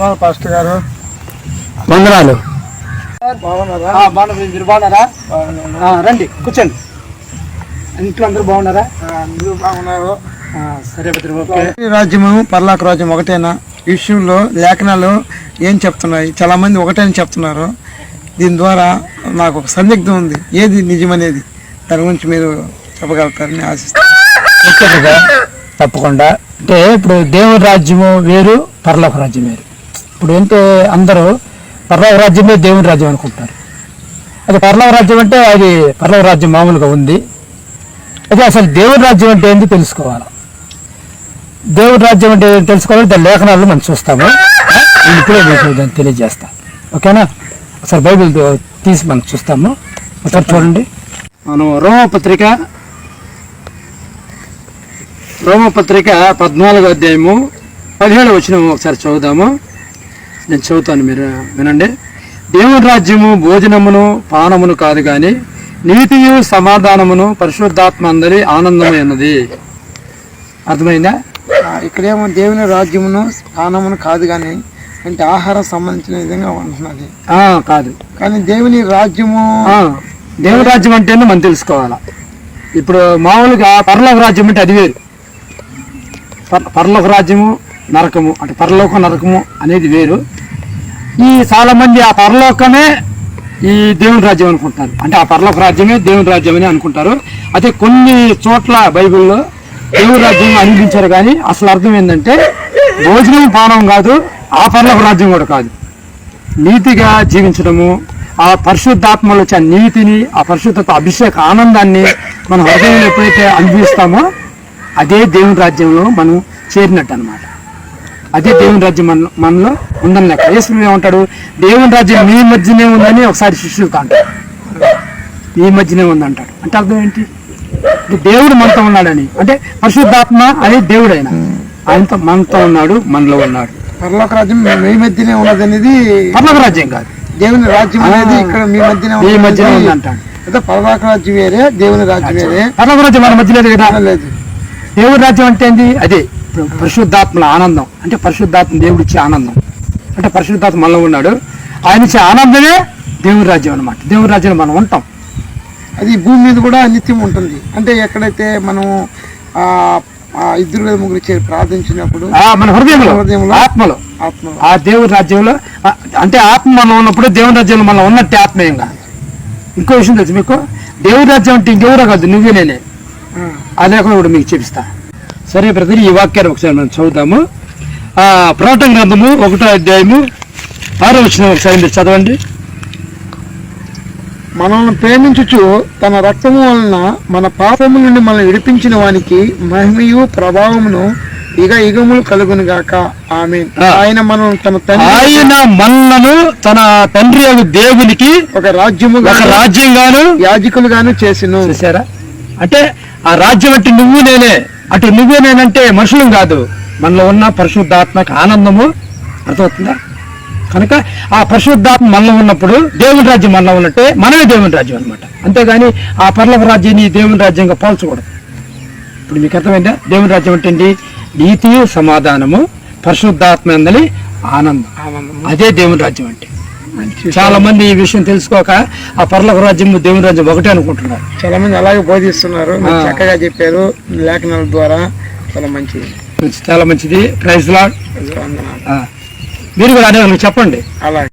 వందనాలు పాస్టర్ గారు. వందనాలు. బాగున్నారా? ఆ, బాగున్నారు? మీరు బాగున్నారా? ఆ, రండి కూర్చోండి. ఇంట్లో అందరూ బాగున్నారా? అందరూ బాగున్నారు. సరే రాజ్యము పర్లాక రాజ్యం ఒకటేనా? ఈ విషయంలో లేఖనాలు ఏం చెప్తున్నాయి? చాలా మంది ఒకటే అని చెప్తున్నారు. దీని ద్వారా నాకు ఒక సందిగ్ధం ఉంది. ఏది నిజమనేది దాని గురించి మీరు చెప్పగలుగుతారని ఆశిస్తాను. తప్పకుండా. అంటే ఇప్పుడు దేవుని రాజ్యము వేరు పరలోక రాజ్యం వేరు. ఇప్పుడు ఏంటంటే అందరూ పర్లవ రాజ్యమే దేవుని రాజ్యం అనుకుంటారు అది పర్లవ రాజ్యం అంటే అది పర్లవ రాజ్యం మామూలుగా ఉంది. అయితే అసలు దేవుని రాజ్యం అంటే ఏంటి తెలుసుకోవాలి? దేవుని రాజ్యం అంటే ఏంటి తెలుసుకోవాలి? దాని లేఖనాలు మనం చూస్తాము. ఇప్పుడే మీకు దాన్ని తెలియజేస్తా. ఓకేనా? ఒకసారి బైబిల్ తీసి మనం చూస్తాము. ఒకసారి చూడండి. మనం రోమపత్రిక రోమపత్రిక పద్నాలుగో అధ్యాయము పదిహేడు వచ్చిన ఒకసారి చదువుదాము. నేను చదువుతాను మీరు వినండి. దేవుని రాజ్యము భోజనమును పానమును కాదు కానీ నీతియు సమాధానమును పరిశుద్ధాత్మ అందరి ఆనందము అన్నది. అర్థమైందా? ఇక్కడేమో దేవుని రాజ్యమును స్థానమును కాదు కానీ అంటే ఆహారం సంబంధించిన విధంగా ఉంటున్నది కాదు. కానీ దేవుని రాజ్యము దేవుని రాజ్యం అంటే మనం తెలుసుకోవాలా. ఇప్పుడు మామూలుగా పరలోక రాజ్యం అంటే అది వేరు. పర్- పరలోక రాజ్యము నరకము అంటే పరలోక నరకము అనేది వేరు. ఈ చాలా మంది ఆ పరలోకమే ఈ దేవుని రాజ్యం అనుకుంటారు. అంటే ఆ పరలోక రాజ్యమే దేవుని రాజ్యం అని అనుకుంటారు. అయితే కొన్ని చోట్ల బైబిల్లో దేవుని రాజ్యం అనిపించారు కానీ అసలు అర్థం ఏంటంటే భోజనం పానం కాదు ఆ పరలోక రాజ్యం కూడా కాదు. నీతిగా జీవించడము ఆ పరిశుద్ధాత్మలో వచ్చే నీతిని ఆ పరిశుద్ధత అభిషేక ఆనందాన్ని మన హృదయంలో ఎప్పుడైతే అనుభవిస్తామో అదే దేవుని రాజ్యంలో మనం చేరినట్టు అనమాట అదే దేవుని రాజ్యం మన మనలో ఉందని లెక్క. యేసు ఏమంటాడు? దేవుని రాజ్యం మీ మధ్యనే ఉందని ఒకసారి శిష్యులతో అంటాడు. మీ మధ్యనే ఉంది అంటాడు అంటే అర్థం ఏంటి? అంటే దేవుడు మనతో ఉన్నాడని. అంటే పరిశుద్ధాత్మ అనే దేవుడు ఆయన ఆయనతో మనతో ఉన్నాడు మనలో ఉన్నాడు. పరలోక రాజ్యం మీ మధ్యనే ఉన్నది అనేది పర్లోక రాజ్యం కాదు. దేవుని రాజ్యం అనేది ఇక్కడ మీ మధ్యనే మీ. మధ్యనే ఉంది అంటాడు అయితే పరలోక రాజ్యం వేరే దేవుని రాజ్యం వేరే. పర్లోక రాజ్యం మన మధ్య లేదు దేవుడి రాజ్యం అంటే ఏంది? అదే పరిశుద్ధాత్మల ఆనందం. అంటే పరిశుద్ధాత్మ దేవుడు ఇచ్చే ఆనందం. అంటే పరిశుద్ధాత్మ మనలో ఉన్నాడు. ఆయన ఇచ్చే ఆనందమే దేవుని రాజ్యం అన్నమాట. దేవుని రాజ్యంలో మనం ఉంటాం. అది భూమి మీద కూడా నిత్యం ఉంటుంది. అంటే ఎక్కడైతే మనం ఇద్దరు ముగ్గురు చేరి ప్రార్థించినప్పుడు ఆ మన హృదయంలో హృదయంలో. ఆత్మలో. ఆత్మ ఆ దేవుని రాజ్యంలో అంటే ఆత్మ మనం ఉన్నప్పుడు దేవుని రాజ్యంలో మనం ఉన్నట్టే ఆత్మీయంగా. ఇంకో విషయం తెలుసు మీకు? దేవుని రాజ్యం అంటే ఇంకెవరో కాదు నువ్వే నేనే. ఆ, అదే కూడా మీకు చూపిస్తా. సరే బ్రదర్ ఈ వాక్యాన్ని ఒకసారి మనం చదువుతాము. ఆ ప్రకటన గ్రంథము ఒకటో అధ్యాయము ఆరో వచ్చిన ఒకసారి మీరు చదవండి. మనల్ని ప్రేమించుచు తన రక్తము వలన మన పాపము నుండి మనల్ని విడిపించిన వానికి మహిమయు ప్రభావమును ఇక ఇగములు కలుగును గాక. ఆమె. ఆయన మనం తన తండ్రి ఆయన మన్నను తన తండ్రి దేవునికి ఒక రాజ్యము ఒక రాజ్యంగాను యాజకులుగాను చేసిను. చూసారా అంటే ఆ రాజ్యం అంటే నువ్వు నేనే. అటు నువ్వే నేనంటే మనుషులం కాదు. మనలో ఉన్న పరిశుద్ధాత్మక ఆనందము అర్థమవుతుందా? కనుక ఆ పరిశుద్ధాత్మ మనలో ఉన్నప్పుడు దేవుని రాజ్యం మనలో ఉన్నట్టే మనమే దేవుని రాజ్యం అనమాట అంతేగాని ఆ పర్లవ రాజ్యాన్ని దేవుని రాజ్యంగా పోల్చకూడదు. ఇప్పుడు మీకు అర్థమైందా? దేవుని రాజ్యం అంటే ఏంటి? నీతియు సమాధానము పరిశుద్ధాత్మ అందలి ఆనందం. అదే దేవుని రాజ్యం అంటే. చాలా మంది ఈ విషయం తెలుసుకోక ఆ పర్లక రాజ్యం దేవుని రాజ్యం ఒకటే అనుకుంటున్నారు. చాలా మంది అలాగే బోధిస్తున్నారు. చక్కగా చెప్పారు. లేఖనాల ద్వారా చాలా మంచిది. చాలా మంచిది. Praise lord. మీరు కూడా అదే చెప్పండి. అలాగే.